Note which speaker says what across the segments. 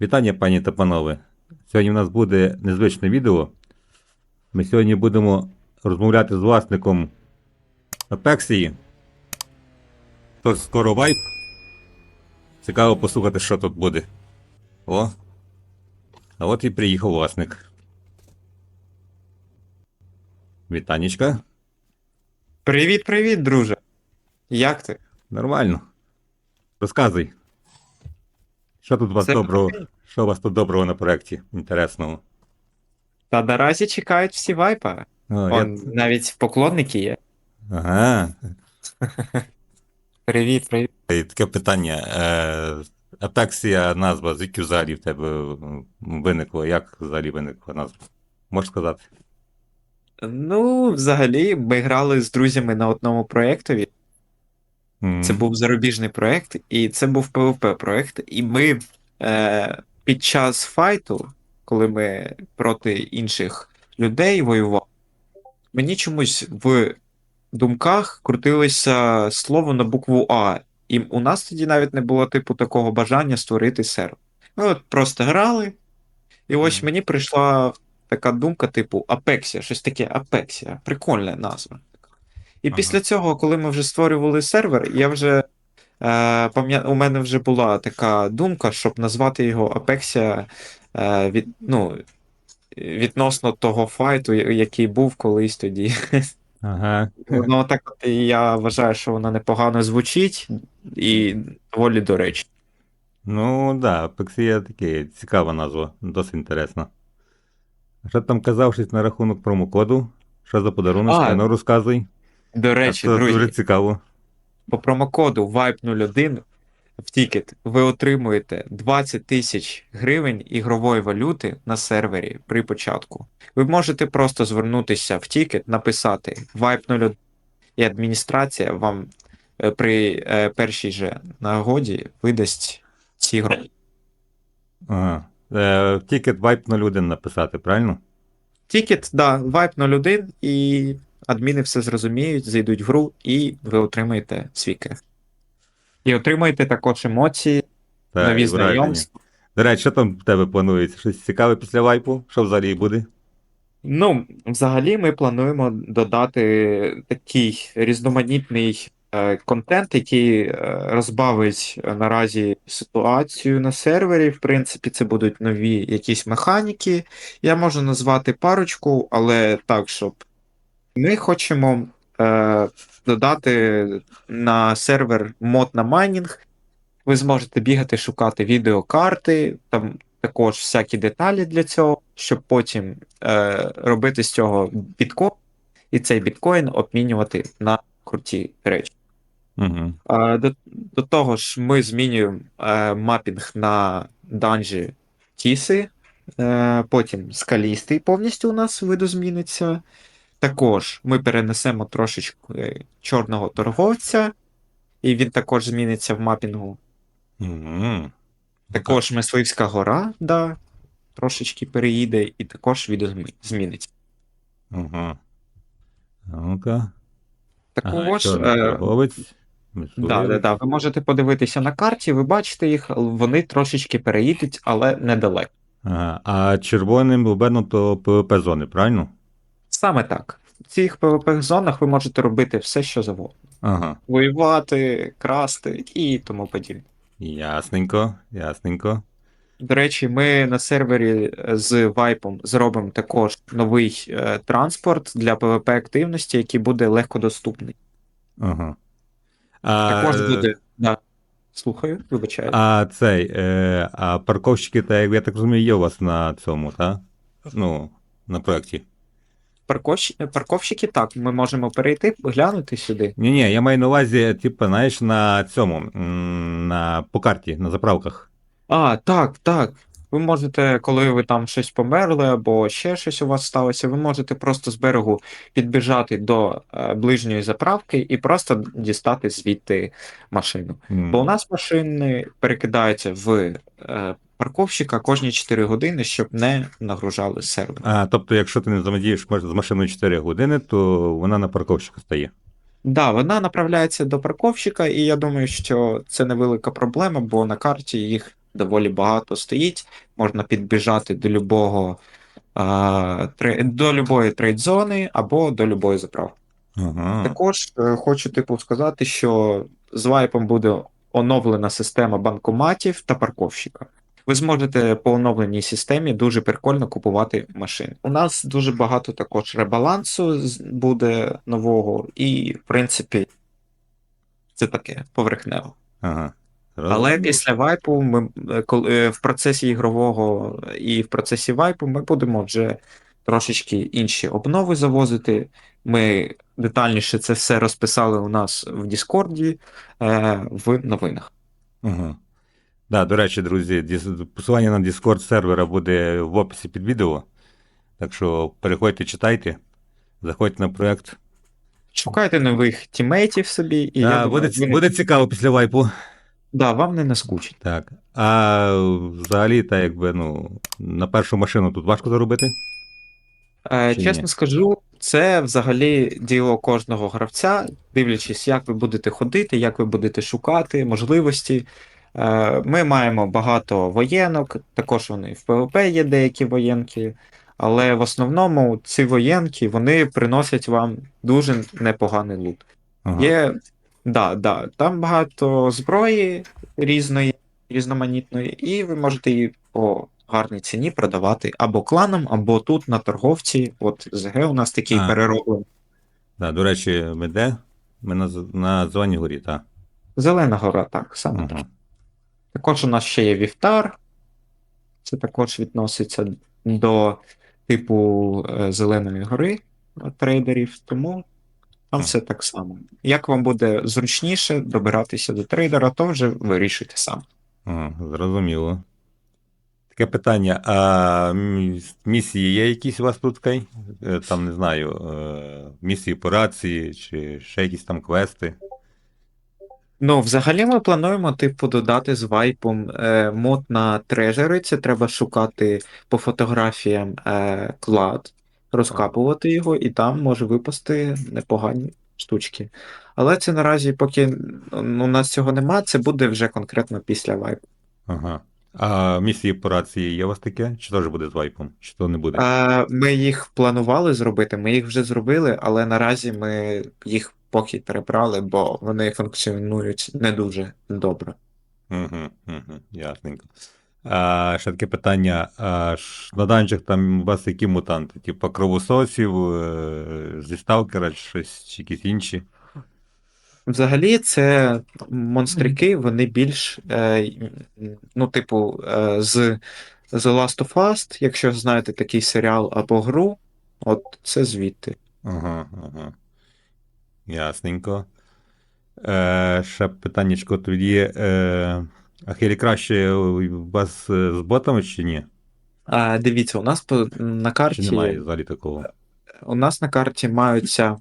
Speaker 1: Вітання, пані та панове. Сьогодні в нас буде незвичне відео. Ми сьогодні будемо розмовляти з власником Апексії. Тож скоро вайп. Цікаво послухати, що тут буде. О. А от і приїхав власник. Вітанечка.
Speaker 2: Привіт, привіт, друже. Як ти?
Speaker 1: Нормально. Розказуй. Що тут у вас
Speaker 2: Це
Speaker 1: доброго? Що у вас тут доброго на проєкті інтересного?
Speaker 2: Та наразі чекають всі вайпа.
Speaker 1: О, я-
Speaker 2: Он навіть поклонники є.
Speaker 1: Ага.
Speaker 2: Привіт, привіт.
Speaker 1: І таке питання. Е, Апексія назва, звідки взагалі в тебе м, виникло? Як взагалі виникла назва? Можеш сказати?
Speaker 2: Ну, взагалі, ми грали з друзями на одному проєктові. Це був зарубіжний проєкт, і це був PvP проєкт. І ми е, під час файту, коли ми проти інших людей воювали, мені чомусь в думках крутилося слово на букву А. І у нас тоді навіть не було типу такого бажання створити сервер. Ми от просто грали, і ось
Speaker 1: Мгм.
Speaker 2: мені прийшла така думка, типу Апексія, щось таке Апексія. Прикольна назва. І
Speaker 1: Ага.
Speaker 2: після цього, коли ми вже створювали сервер, я вже е, пам'я... у мене вже була така думка, щоб назвати його Апексія е, від... ну, відносно того файту, який був колись тоді.
Speaker 1: Ага.
Speaker 2: Ну, так я вважаю, що вона непогано звучить і доволі до речі.
Speaker 1: Ну, да, Апексія таке цікава назва, досить інтересна. Що там казав щось на рахунок промокоду? Що за подарунок? Ну, розказуй.
Speaker 2: До речі,
Speaker 1: Це
Speaker 2: друзі,
Speaker 1: дуже цікаво.
Speaker 2: по промокоду VIPE01 в тікет ви отримуєте 20 тисяч гривень ігрової валюти на сервері при початку. Ви можете просто звернутися в тікет, написати VIPE01 і адміністрація вам е, при е, першій же нагоді видасть ці гроші.
Speaker 1: Ага. Е, тікет Vibe 01 написати, правильно?
Speaker 2: Тікет, да, VIPE01 і адміни все зрозуміють, зайдуть в гру, і ви отримаєте свій кеф. І отримаєте також емоції,
Speaker 1: Так,
Speaker 2: нові знайомства.
Speaker 1: До речі, що там в тебе планується? Щось цікаве після вайпу? Що взагалі буде?
Speaker 2: Ну, взагалі, ми плануємо додати такий різноманітний е, контент, який е, розбавить е, наразі ситуацію на сервері. В принципі, це будуть нові якісь механіки. Я можу назвати парочку, але так, щоб ми хочемо е, додати на сервер мод на майнінг. Ви зможете бігати, шукати відеокарти, там також всякі деталі для цього, щоб потім е, робити з цього біткоін, і цей біткоін обмінювати на круті речі.
Speaker 1: Угу.
Speaker 2: Е, до, до того ж, ми змінюємо е, мапінг на данжі Тіси, е, потім скалістий повністю у нас видозміниться. Також ми перенесемо трошечки е, чорного торговця, і він також зміниться в мапінгу.
Speaker 1: Угу.
Speaker 2: Також Мисливська гора, да, трошечки переїде, і також відозміниться.
Speaker 1: Угу. Ну-ка.
Speaker 2: Також, е,
Speaker 1: торговець.
Speaker 2: да, да, да, ви можете подивитися на карті, ви бачите їх, вони трошечки переїдуть, але недалеко.
Speaker 1: Ага. А червоним обернуто ПВП зони, правильно?
Speaker 2: Саме так. В цих PvP зонах ви можете робити все, що завгодно.
Speaker 1: Ага.
Speaker 2: Воювати, красти і тому подібне.
Speaker 1: Ясненько, ясненько.
Speaker 2: До речі, ми на сервері з вайпом зробимо також новий е, транспорт для PvP активності, який буде легкодоступний.
Speaker 1: Ага. А,
Speaker 2: Також буде. Да. Слухаю, вибачаю.
Speaker 1: А цей, е, а парковщики, та, я так розумію, є у вас на цьому, так? Ну, на проєкті.
Speaker 2: Парковщ... Парковщики, так, ми можемо перейти, глянути сюди.
Speaker 1: Ні, ні, я маю на увазі, типу, знаєш, на цьому, на, по карті, на заправках.
Speaker 2: А, так, так. Ви можете, коли ви там щось померли, або ще щось у вас сталося, ви можете просто з берегу підбіжати до е, ближньої заправки і просто дістати звідти машину.
Speaker 1: М.
Speaker 2: Бо у нас машини перекидаються в е, парковщика кожні 4 години, щоб не нагружали сервер.
Speaker 1: А, тобто, якщо ти не взаємодієш з машиною 4 години, то вона на парковщика стає.
Speaker 2: Да, вона направляється до парковщика, і я думаю, що це невелика проблема, бо на карті їх доволі багато стоїть. Можна підбіжати до любого а, до любої трейд-зони або до любої заправки.
Speaker 1: Ага.
Speaker 2: Також е, хочу типу сказати, що з вайпом буде оновлена система банкоматів та парковщика. Ви зможете по оновленій системі дуже прикольно купувати машини. У нас дуже багато також ребалансу буде нового, і, в принципі, це таке поверхнево.
Speaker 1: Ага.
Speaker 2: Але після вайпу ми коли е, в процесі ігрового і в процесі вайпу ми будемо вже трошечки інші обнови завозити. Ми детальніше це все розписали у нас в Діскорді е, в новинах.
Speaker 1: Ага. Да, до речі, друзі, посилання на Discord сервера буде в описі під відео. Так що переходьте, читайте, заходьте на проект.
Speaker 2: Шукайте нових тімейтів собі, і
Speaker 1: Да,
Speaker 2: я думаю,
Speaker 1: буде, буде цікаво після вайпу.
Speaker 2: да, вам не наскучить.
Speaker 1: Так. А взагалі, так якби, ну, на першу машину тут важко заробити.
Speaker 2: Е, чесно
Speaker 1: ні?
Speaker 2: скажу, це взагалі діло кожного гравця, дивлячись, як ви будете ходити, як ви будете шукати можливості. Е, Ми маємо багато воєнок, також вони в ПВП є деякі воєнки, але в основному ці воєнки вони приносять вам дуже непоганий лут.
Speaker 1: Ага.
Speaker 2: Є, да, да, там багато зброї різної, різноманітної, і ви можете її по гарній ціні продавати або кланам, або тут на торговці. От ЗГ у нас такий
Speaker 1: А.
Speaker 2: перероблений.
Speaker 1: Да, до речі, ми де? Ми на, на зоні горі, так.
Speaker 2: Зелена гора, так, саме так. Також у нас ще є Вівтар. Це також відноситься до типу е, Зеленої гори е, трейдерів, тому там все так само. Як вам буде зручніше добиратися до трейдера, то вже вирішуйте сам.
Speaker 1: Ага, зрозуміло. Таке питання: а місії є якісь у вас тут? Кай? Е, Там, не знаю, місії операції чи ще якісь там квести.
Speaker 2: Ну, взагалі ми плануємо, типу, додати з вайпом е, мод на трежери. Це треба шукати по фотографіям е, клад, розкапувати його, і там може випасти непогані штучки. Але це наразі, поки ну, у нас цього нема, це буде вже конкретно після вайпу.
Speaker 1: Ага. А місії операції є у вас таке? Чи теж буде з вайпом? Чи то не буде?
Speaker 2: Е, ми їх планували зробити, ми їх вже зробили, але наразі ми їх поки перебрали, бо вони функціонують не дуже добре.
Speaker 1: Угу, угу, ясненько. А, ще таке питання. А, на данжах там у вас які мутанти? Типа кровососів, е, зі сталкера, щось, чи якісь інші?
Speaker 2: Взагалі, це монстрики, вони більш, е, ну, типу, е, з The Last of Us, якщо знаєте такий серіал або гру, от це звідти.
Speaker 1: Ага, ага. Ясненько. Е, ще питаннячко тоді. Е, а хелі краще у вас з ботами чи ні?
Speaker 2: А, дивіться, у нас по, на
Speaker 1: Чи
Speaker 2: карті
Speaker 1: немає взагалі такого?
Speaker 2: у нас на карті маються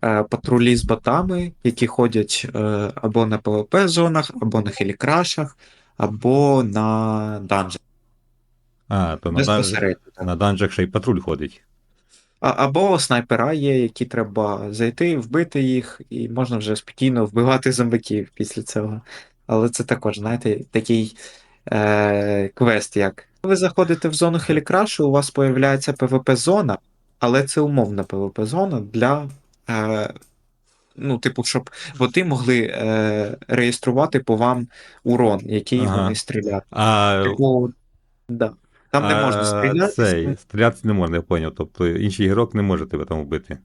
Speaker 2: патрулі з ботами, які ходять е, або на PvP зонах, або на хелікрашах, або на данжах.
Speaker 1: А, то на, дан... На данжах ще й патруль ходить.
Speaker 2: А, або снайпера є, які треба зайти, вбити їх, і можна вже спокійно вбивати зомбаків після цього. Але це також, знаєте, такий е, квест, як. Ви заходите в зону хелікрашу, у вас появляється PvP-зона, але це умовна PvP-зона для. Е, ну, типу, щоб боти могли е, реєструвати по вам урон, який
Speaker 1: Ага.
Speaker 2: вони стріляють.
Speaker 1: А,
Speaker 2: Типу, да. Там не можна стріляти.
Speaker 1: Цей, стріляти не можна, я поняв. Тобто інший ігрок не може тебе там вбити.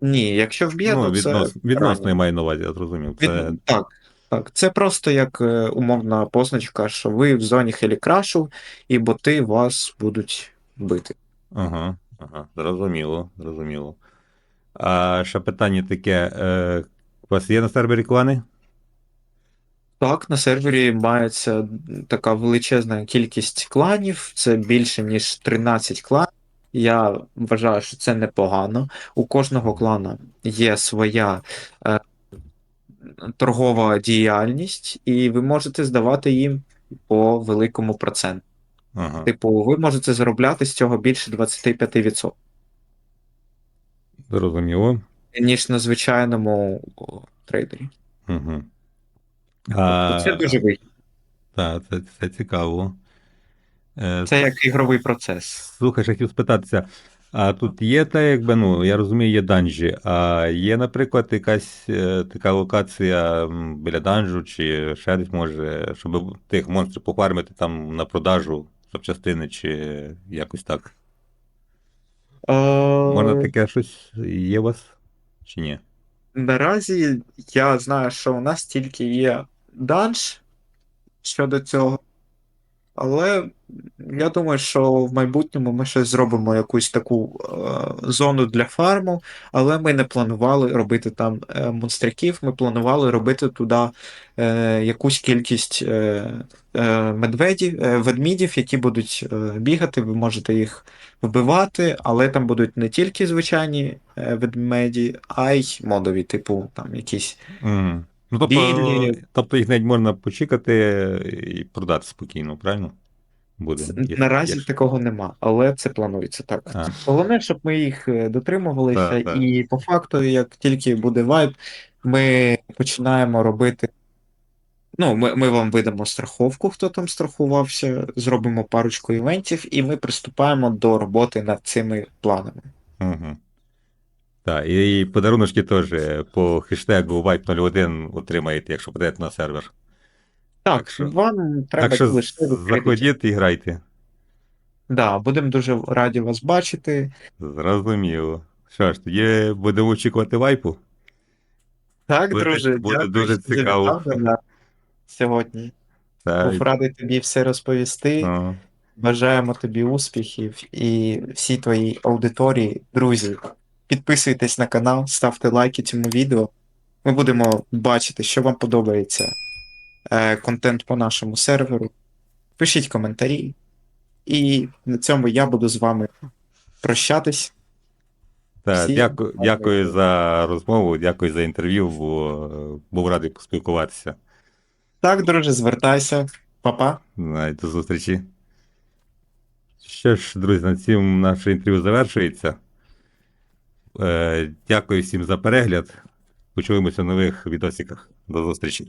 Speaker 2: Ні, якщо вб'є,
Speaker 1: ну,
Speaker 2: то це
Speaker 1: відносно я маю на увазі, я зрозумів.
Speaker 2: Від... Так, так. Це просто як е, умовна позначка, що ви в зоні хелікрашу, і боти вас будуть бити.
Speaker 1: Ага, ага, зрозуміло, зрозуміло. А ще питання таке: е, у вас є на сервері клани?
Speaker 2: Так, на сервері мається така величезна кількість кланів, це більше ніж 13 кланів. Я вважаю, що це непогано. У кожного клана є своя е, торгова діяльність, і ви можете здавати їм по великому проценту.
Speaker 1: Ага,
Speaker 2: Типу, ви можете заробляти з цього більше 25%,
Speaker 1: зрозуміло.
Speaker 2: ніж на звичайному трейдері.
Speaker 1: Угу.
Speaker 2: Тобто це дуже вигідно.
Speaker 1: Так, це, це цікаво. Е,
Speaker 2: Це як ігровий процес.
Speaker 1: Слухай, ще хотів спитатися, а тут є та, якби, ну, я розумію, є данжі, а є, наприклад, якась е, така локація біля данжу, чи ще десь може, щоб тих монстрів пофармити там на продажу запчастини, чи якось так. Можна таке щось є у вас? Чи ні?
Speaker 2: Наразі я знаю, що у нас тільки є данж щодо цього. Але я думаю, що в майбутньому ми щось зробимо якусь таку е, зону для фарму, але ми не планували робити там е, монстряків, ми планували робити туди е, якусь кількість е, е, медведів, е, ведмідів, які будуть е, бігати, ви можете їх вбивати, але там будуть не тільки звичайні е, ведмеді, а й модові, типу там якісь.
Speaker 1: Мгм. Ну, тобто,
Speaker 2: Білі.
Speaker 1: тобто їх навіть можна почекати і продати спокійно, правильно? Буде.
Speaker 2: Це- Наразі
Speaker 1: якщо-
Speaker 2: такого нема, але це планується так.
Speaker 1: А.
Speaker 2: Головне, щоб ми їх е, дотримувалися,
Speaker 1: Так, так.
Speaker 2: і по факту, як тільки буде вайб, ми починаємо робити. Ну, ми, ми вам видамо страховку, хто там страхувався, зробимо парочку івентів, і ми приступаємо до роботи над цими планами.
Speaker 1: Угу. Так, і подаруночки теж по хештегу Vibe01 отримаєте, якщо подаєте на сервер.
Speaker 2: Так,
Speaker 1: що-
Speaker 2: вам треба
Speaker 1: так що заходіть і грайте.
Speaker 2: Да, будемо дуже раді вас бачити.
Speaker 1: Зрозуміло. Що ж, тоді будемо очікувати вайпу.
Speaker 2: Так,
Speaker 1: Буде-
Speaker 2: друже,
Speaker 1: буде
Speaker 2: дякую,
Speaker 1: дуже цікаво.
Speaker 2: сьогодні.
Speaker 1: Так.
Speaker 2: Був радий тобі все розповісти.
Speaker 1: Ну,
Speaker 2: Бажаємо тобі успіхів і всій твоїй аудиторії, друзі. Підписуйтесь на канал, ставте лайки цьому відео. Ми будемо бачити, що вам подобається е, контент по нашому серверу. Пишіть коментарі. І на цьому я буду з вами прощатись.
Speaker 1: так,
Speaker 2: Всі
Speaker 1: дякую,
Speaker 2: дякую.
Speaker 1: за розмову, дякую за інтерв'ю, бо е, був радий поспілкуватися.
Speaker 2: Так, друже, звертайся. Па-па.
Speaker 1: До зустрічі. Що ж, друзі, на цьому наше інтерв'ю завершується. Е, Дякую всім за перегляд. Почуємося в нових відосиках. До зустрічі.